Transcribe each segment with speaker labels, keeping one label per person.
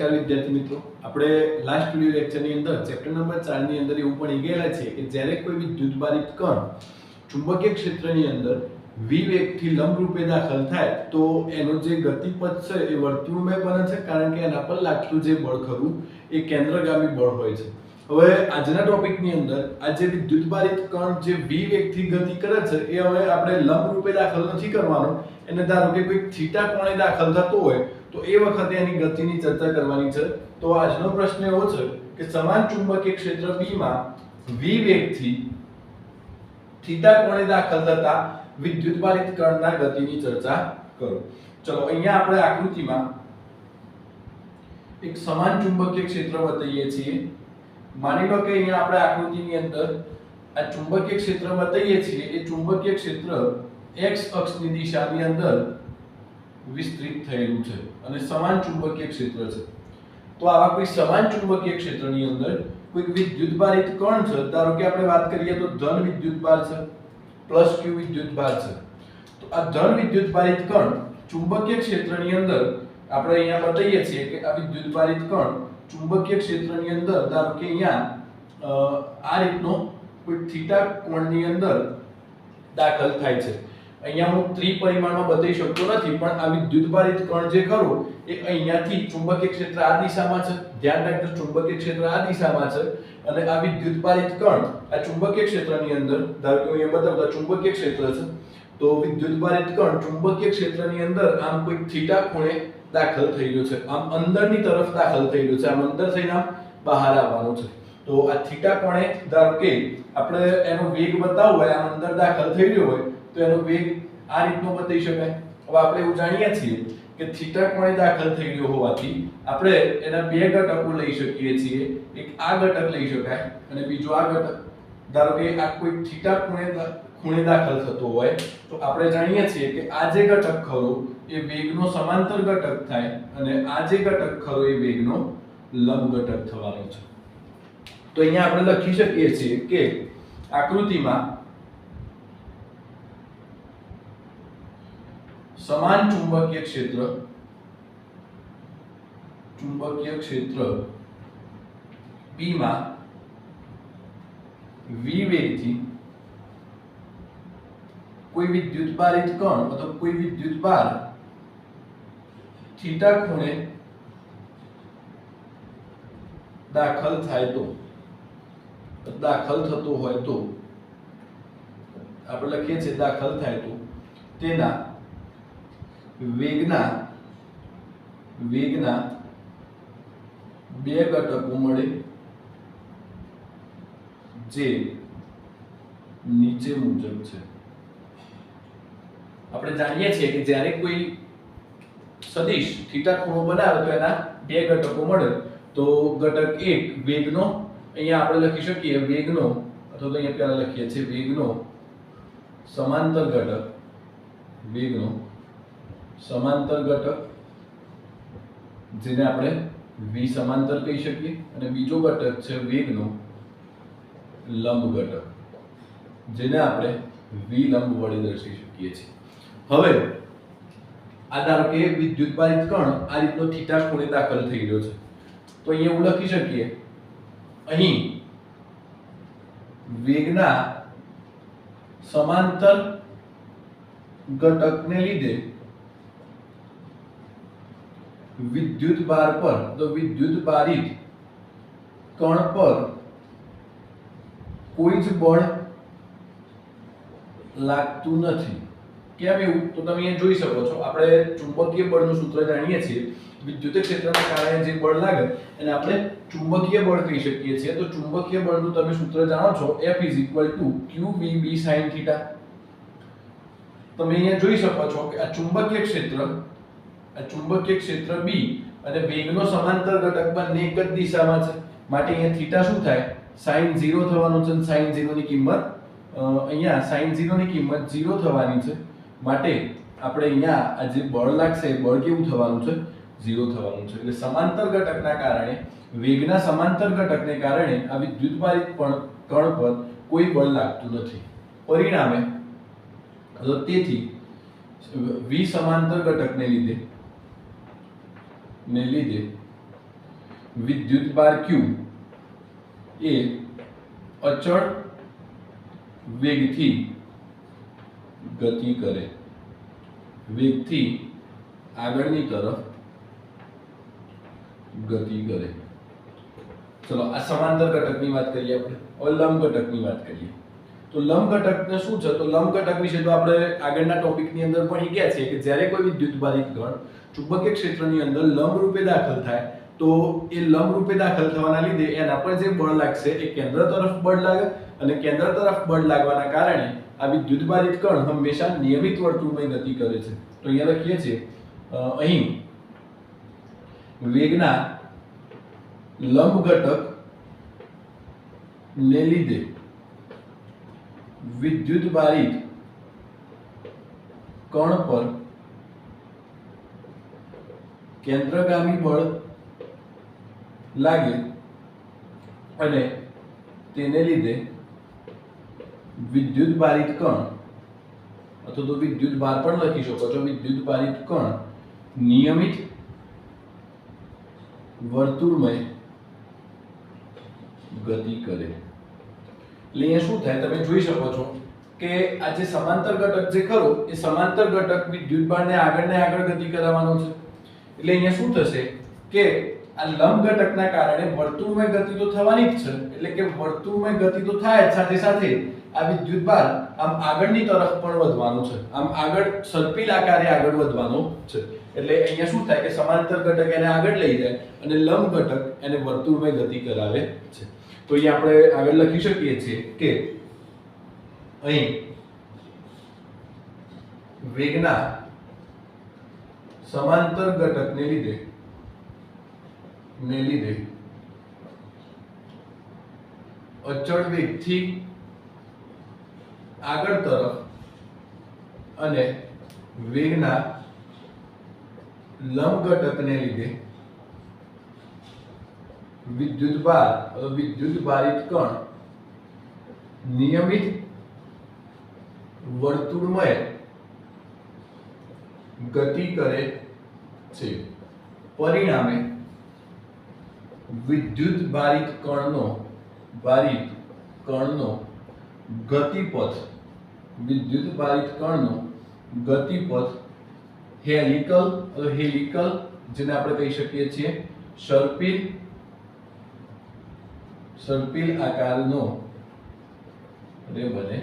Speaker 1: નમસ્કાર વિદ્યાર્થી મિત્રો. આપણે લાસ્ટ વિડિયો લેક્ચરની અંદર ચેપ્ટર નંબર ચારની અંદર એવું પણ ગયેલા છે કે જ્યારે કોઈ વિદ્યુતભારિત કણ ચુંબકીય ક્ષેત્રની અંદર v વેગથી લંબરૂપે દાખલ થાય, તો એનો જે ગતિપથ છે એ વર્તુળમય બને છે, કારણ કે એના પર લાગતું જે બળ ખરું, એ કેન્દ્રગામી બળ હોય છે. હવે આજના ટોપિકની અંદર, આ જે વિદ્યુતભારિત કણ જે v વેગથી ગતિ કરે છે, એ હવે આપણે લંબરૂપે દાખલ નથી કરવાનો. એને ધારો કે કોઈ થીટા કોણે દાખલ થતો હોય તો એ વખતે એની ગતિની ચર્ચા કરવાની છે. તો આજનો પ્રશ્ન એવો છે કે સમાન ચુંબકીય ક્ષેત્ર B માં v વેગથી થીટા કોણે દાખલ થતા વિદ્યુત ભારિત કણના ગતિની ચર્ચા કરો. ચલો, અહીંયા આપણે આકૃતિમાં એક સમાન ચુંબકીય ક્ષેત્ર બતાવીએ છીએ. માની લો કે અહીંયા આપણે આકૃતિની અંદર આ ચુંબકીય ક્ષેત્ર બતાવીએ છીએ. એ ચુંબકીય ક્ષેત્ર x અક્ષની દિશાની અંદર વિસ્તૃત થયેલું છે અને સમાન ચુંબકીય ક્ષેત્ર છે. તો આવા કોઈ સમાન ચુંબકીય ક્ષેત્રની અંદર કોઈ વિદ્યુતભારિત કણ છે, ધારો કે આપણે વાત કરીએ તો ધન વિદ્યુતભાર છે, પ્લસ ક્યુ વિદ્યુતભાર છે. તો આ ધન વિદ્યુતભારિત કણ ચુંબકીય ક્ષેત્રની અંદર આપણે અહીંયા બતાવીએ છીએ કે આ વિદ્યુતભારિત કણ ચુંબકીય ક્ષેત્રની અંદર, ધારો કે અહીંયા આ રીતનો કોઈ થીટા કોણની અંદર દાખલ થાય છે. અહીંયા હું ત્રિપરિમાણમાં બતાવી શકતો નથી, પણ આ વિદ્યુતભારિત કણ જે ખરો, એ અહીંયાથી ચુંબકીય ક્ષેત્ર આ દિશામાં છે. ધ્યાન રાખજો, ચુંબકીય ક્ષેત્ર આ દિશામાં છે અને આ વિદ્યુતભારિત કણ આ ચુંબકીય ક્ષેત્રની અંદર, ધારો કે અહીંયા બતાવતા ચુંબકીય ક્ષેત્ર છે, તો વિદ્યુતભારિત કણ ચુંબકીય ક્ષેત્રની અંદર આમ કોઈ થીટા ખૂણે દાખલ રહ્યો છે. આમ અંદરની તરફ દાખલ થઈ રહ્યો છે. આમ અંદર થઈને બહાર આવવાનો છે. તો આ થીટા કોણે ધારો કે આપણે એનો વેગ બતાવવો હોય, આમ અંદર દાખલ થઈ રહ્યો હોય તો એનો વેગ આ રીતનો બતાવી શકાય. હવે આપણે એવું જાણીએ છીએ કે થીટા કોણે દાખલ થઈ ગયો હોવાથી આપણે એના બે ઘટકો લઈ શકીએ છીએ. એક આ ઘટક લઈ શકાય અને બીજો આ ઘટક. ધારો કે આ કોઈ થીટા ખૂણે ખૂણે દાખલ થતો હોય, તો આપણે જાણીએ છીએ કે આ જે ઘટક ખરો એ વેગનો સમાંતર ઘટક થાય અને આ જે ઘટક ખરો એ વેગનો લંબ ઘટક થવાનો છે. તો અહીંયા આપણે લખી શકીએ છીએ કે આકૃતિમાં સમાન ચુંબકીય ક્ષેત્ર ચુંબકીય ક્ષેત્ર પી માં v વેગથી કોઈ વિદ્યુતભારિત કણ અથવા કોઈ વિદ્યુતભાર થીટા ખૂણે દાખલ થાય તો, દાખલ થતો હોય તો, આપણે લખીએ છીએ દાખલ થાય તો, તેના વેગના વેગના બે ઘટકો મળે જે નીચે મુજબ છે. આપણે જાણીએ છીએ કે જ્યારે કોઈ સદિશ થીટા ખૂણો બનાવે તો એના બે ઘટકો મળે. તો ઘટક એક વેગનો, અહીંયા આપણે લખી શકીએ વેગનો, અથવા તો અહીંયા પહેલા લખીએ છીએ વેગનો, સમાંતર ઘટક વેગનો. સમાંતર ઘટક, જેને આપણે વી સમાંતર કહી શકીએ. અને બીજો ઘટક છે વેગનો લંબ ઘટક, જેને આપણે વી લંબ વડે દર્શાવી શકીએ છીએ. હવે, આ ધારો કે વિદ્યુતભારિત કણ આ રીતનો થીટા ખૂણે દાખલ થઈ રહ્યો છે. તો અહીંયા એવું લખી શકીએ. અહીં વેગના સમાંતર ઘટકને લીધે વિદ્યુત ભાર પર, તો વિદ્યુત ભારિત કણ પર કોઈ જ બળ લાગતું નથી. કેમ એવું? તો તમે અહીંયા જોઈ શકો છો. આપણે ચુંબકીય બળનું સૂત્ર જાણીએ છીએ. વિદ્યુત ક્ષેત્રના કારણે જે બળ લાગે, એને આપણે ચુંબકીય બળ કહી શકીએ છીએ. તો ચુંબકીય બળનું તમે સૂત્ર જાણો છો, F બી સાઇન થીટા તમે અહીંયા જોઈ શકો છો કે આ ચુંબકીય ક્ષેત્ર આ ચુંબકીય ક્ષેત્ર B અને વેગનો સમાંતર ઘટક બંને એક જ દિશામાં છે. માટે અહીંયા થીટા શું થાય? sin 0 થવાનું છે sin 0 ની કિંમત અહીંયા sin 0 ની કિંમત 0 થવાની છે. માટે આપણે અહીંયા આ જે બળ લાગશે બળ કેવું થવાનું છે? 0 થવાનું છે. એટલે સમાંતર ઘટકના કારણે, વેગના સમાંતર ઘટકને કારણે આ વિદ્યુતભારિત પણ કણ પર કોઈ બળ લાગતું નથી. પરિણામે તેથી v સમાંતર ઘટકને લીધે ને લીધે વિદ્યુતભાર ક્યુ એ અચળ વેગથી ગતિ કરે. વેગથી આગળની તરફ ગતિ કરે. ચલો, આ સમાંતર ઘટકની વાત કરીએ આપણે. હવે લંબ ઘટકની વાત કરીએ. તો લંબ ઘટકને શું છે? તો લંબ ઘટક વિશે તો આપણે આગળના ટોપિકની અંદર ભણી ગયા છીએ કે જ્યારે કોઈ વિદ્યુત વિદ્યુતભારિત કણ ચુંબકીય ક્ષેત્રની અંદર લંબ રૂપે દાખલ થાય, તો એ લંબ રૂપે દાખલ થવાના લીધે એના પર જે બળ લાગશે એ કેન્દ્ર તરફ બળ લાગે અને કેન્દ્ર તરફ બળ લાગવાના કારણે આ વિદ્યુતભારિત કણ હંમેશા નિયમિત વર્તુળમય ગતિ કરે છે. તો અહીંયા લખીએ છીએ અહીં વેગના લંબ ઘટક ને લીધે વિદ્યુતભારિત કણ પર કેન્દ્રગામી બળ લાગે અને તેને લીધે વિદ્યુત ભારિત કણ, અથવા તો વિદ્યુત ભાર પણ લખી શકો છો. વિદ્યુત ભારિત કણ નિયમિત વર્તુળમય ગતિ કરે. એટલે અહીંયા શું થાય? તમે જોઈ શકો છો કે આ જે સમાંતર ઘટક જે ખરો, એ સમાંતર ઘટક વિદ્યુત ભારને આગળ ને આગળ ગતિ કરાવવાનો છે. એટલે અહીંયા શું થશે કે આ લંબ ઘટકના કારણે વર્તુળમય ગતિ તો થવાની જ છે. એટલે કે વર્તુળમય ગતિ તો થાય જ સાથે સાથે આ વિદ્યુતભાર આમ આગળની તરફ પણ વધવાનું છે. આમ આગળ સર્પિલ આકારે આગળ વધવાનો છે. એટલે અહીંયા શું થાય કે સમાંતર ઘટક એને આગળ લઈ જાય અને લંબ ઘટક એને વર્તુળમય ગતિ કરાવે છે. તો અહીંયા આપણે આગળ લખી શકીએ છીએ કે અહીં વેગના સમાંતર ઘટકને લીધે. ને લીધે. અચળ વેગથી આગળ તરફ અને વેગના લંબ ઘટકને લીધે વિદ્યુતભાર વિદ્યુત વિદ્યુતભારિત કણ નિયમિત વર્તુળમય ગતિ કરે છે. પરિણામે વિદ્યુત ભારિત કણનો ભારિત કણનો ગતિપથ, વિદ્યુત ભારિત કણનો ગતિપથ હેલિકલ હેલિકલ જેને આપણે કહી શકીએ છીએ, સર્પિલ સર્પિલ આકારનો રે બને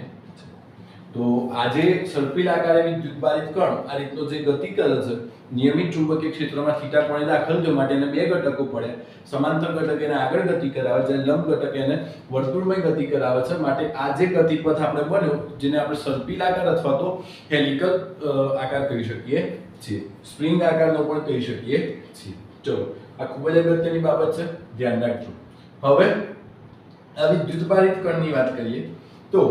Speaker 1: તો આજે સર્પિલ આકારે વિદ્યુતભારિત કણ, આ રીતનો જે ગતિ કરે છે નિયમિત ચુંબકીય ક્ષેત્રમાં થીટા કોણે દાખલ થયો માટે એને બે ઘટકો પડે, સમાંતર ઘટક એને આગળ ગતિ કરાવે છે, લંબ ઘટક એને વર્તુળમય ગતિ કરાવે છે, માટે આ જે ગતિપથ આપણે બન્યો, જેને આપણે સર્પિલ આકાર અથવા તો હેલિકલ આકાર કહી શકીએ છીએ. સ્પ્રિંગ આકારનો પણ કહી શકીએ છીએ. ચલો, આ ખૂબ જ અગત્યની બાબત છે, ધ્યાન રાખજો. હવે, આ વિદ્યુતભારિત કણની વાત કરીએ, તો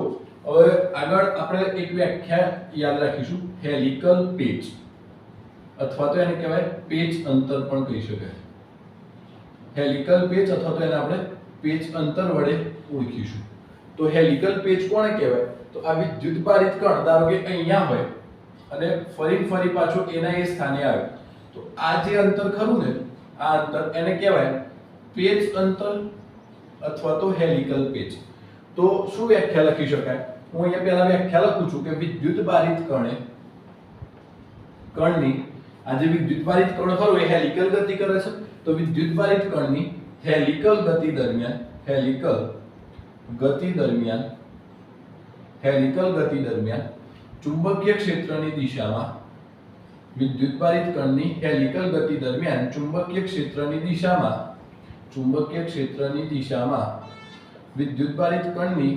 Speaker 1: હવે આગળ આપણે એક વ્યાખ્યા યાદ રાખીશું, હેલિકલ પેચ. અથવા તો એને કહેવાય પેચ અંતર પણ કહી શકાય. હેલિકલ પેચ અથવા તો એને આપણે પેચ અંતર વડે ઓળખીશું. તો હેલિકલ પેચ કોને કહેવાય? તો આ વિદ્યુતભારિત કણ, ધારો કે અહીંયા હોય અને ફરી ફરી પાછો એના એ સ્થાને આવે. તો આ જે અંતર ખરું ને, આ અંતર એને કહેવાય પેચ અંતર અથવા તો હેલિકલ પેચ. તો શું વ્યાખ્યા લખી શકાય? હું અહીંયા પહેલા વ્યાખ્યા લખું છું કે વિદ્યુત બારિત કણે કણની આ જે વિદ્યુત બારિત કણ ખરો એ હેલિકલ ગતિ કરે છે તો વિદ્યુત બારિત કણની હેલિકલ ગતિ દરમિયાન હેલિકલ ગતિ દરમિયાન હેલિકલ ગતિ દરમિયાન ચુંબકીય ક્ષેત્રની દિશામાં વિદ્યુતભારિત કણની હેલિકલ ગતિ દરમિયાન ચુંબકીય ક્ષેત્રની દિશામાં ચુંબકીય ક્ષેત્રની દિશામાં વિદ્યુતભારિત કણની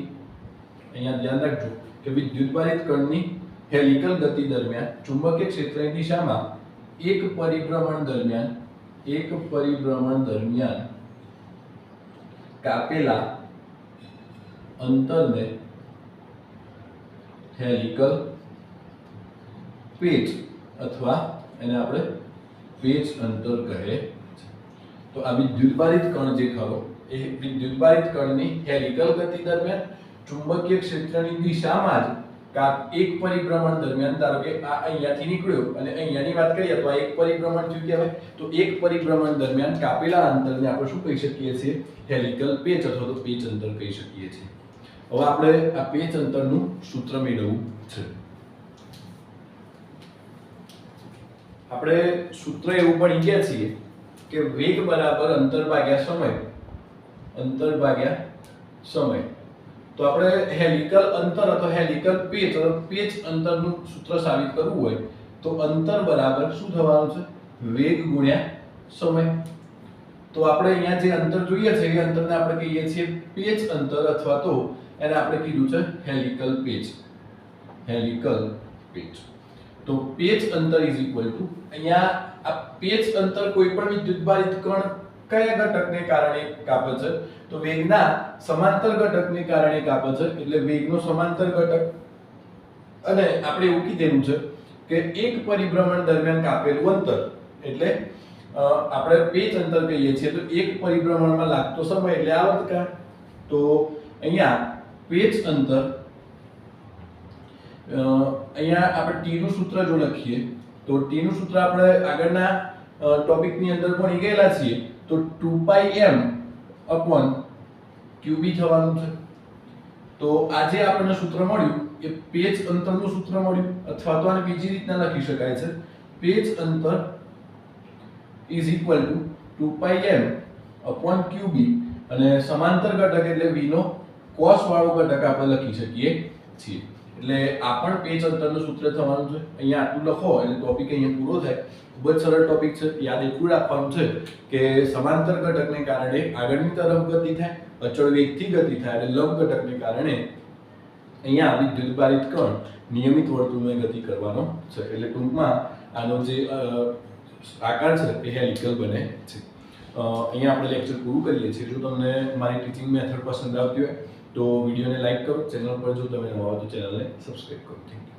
Speaker 1: અહીંયા ધ્યાન રાખજો કે વિદ્યુતભારિત કણની હેલિકલ ગતિ દરમિયાન ચુંબકીય ક્ષેત્રની દિશામાં એક પરિભ્રમણ દરમિયાન, એક પરિભ્રમણ દરમિયાન કાપેલા અંતરને હેલિકલ પેચ અથવા એને આપણે પેચ અંતર કહે છે. તો આ વિદ્યુતભારિત કણ જે ખરો, એ વિદ્યુતભારિત કણની હેલિકલ ગતિ દરમિયાન ચુંબકીય ક્ષેત્રની દિશામાં જ કા એક પરિભ્રમણ દરમિયાન ધારો કે આ અહીંયાથી નીકળ્યો અને અહીંયાની વાત કરીએ તો આ એક પરિભ્રમણ થયું કહેવાય તો એક પરિભ્રમણ દરમિયાન કાપેલા અંતરને આપણે શું કહી શકીએ છીએ? હેલિકલ પેચ અથવા તો પેચ અંતર કહી શકીએ છીએ. હવે આપણે આ પેચ અંતરનું સૂત્ર મેળવવું છે. આપણે સૂત્ર એવું પણ ગયા છીએ કે વેગ બરાબર અંતર ભાગ્યા સમય. અંતર ભાગ્યા સમય. તો આપણે હેલિકલ અંતર અથવા હેલિકલ પેચ અથવા પેચ અંતરનું સૂત્ર સાબિત કરવું હોય, તો અંતર બરાબર શું થવાનું છે? વેગ ગુણ્યા સમય. તો આપણે અહીંયા જે અંતર જોઈએ છે, એ અંતરને આપણે કહીએ છીએ પેચ અંતર અથવા તો એને આપણે કીધું છે હેલિકલ પેચ હેલિકલ પેચ તો પેચ અંતર ઇઝ ઇક્વલ ટુ અહીંયા આ પેચ અંતર કોઈ પણ વિદ્યુતભારિત કણ કયા ઘટકને કારણે કાપે છે? તો વેગના સમાંતર ઘટકને કારણે કાપે છે, એટલે વેગનો સમાંતર ઘટક. અને આપણે એવું કીધેલું છે કે એક પરિભ્રમણ દરમિયાન કાપેલું અંતર. એટલે આપણે પેચ અંતર કહીએ છીએ, તો એક પરિભ્રમણમાં લાગતો સમય એટલે આવર્તકાળ તો અહીંયા પેચ અંતર અહીંયા આપણે ટી નું સૂત્ર જો લખીએ, તો ટી નું સૂત્ર આપણે આગળના ટોપિકની અંદર ભણી ગયેલા છીએ. તો 2πm અપોન qb થવાનું છે. તો આજે આપણને સૂત્ર મળ્યું એ પેચ અંતરનું સૂત્ર મળ્યું, અથવા તો આને બીજી રીતના લખી શકાય છે. પેચ અંતર is equal to 2πm upon qb અને સમાંતર ઘટક એટલે v નો cos વાળો ઘટક આપણે લખી શકીએ છીએ. એટલે આ પણ પેજ અંતરનું સૂત્ર થવાનું છે. અહીંયા આટલું લખો એટલે ટોપિક અહીંયા પૂરો થાય. ખૂબ જ સરળ ટોપિક છે. યાદ એટલું રાખવાનું છે કે સમાંતર ઘટકને કારણે આગળની તરફ ગતિ થાય, અચળ વેગથી ગતિ થાય અને લંબ ઘટકને કારણે અહીંયા વિદ્યુતભારિત કણ નિયમિત વર્તુળમાં ગતિ કરવાનો છે. એટલે ટૂંકમાં આનો જે આકાર છે એ હેલિકલ બને છે. અહીંયા આપણે લેક્ચર પૂરું કરીએ છીએ. જો તમને મારી ટીચિંગ મેથડ પસંદ આવતી હોય તો વિડીયોને લાઈક કરો. ચેનલ પર જો તમે નવા હો તો ચેનલને સબસ્ક્રાઈબ કરો. Thank you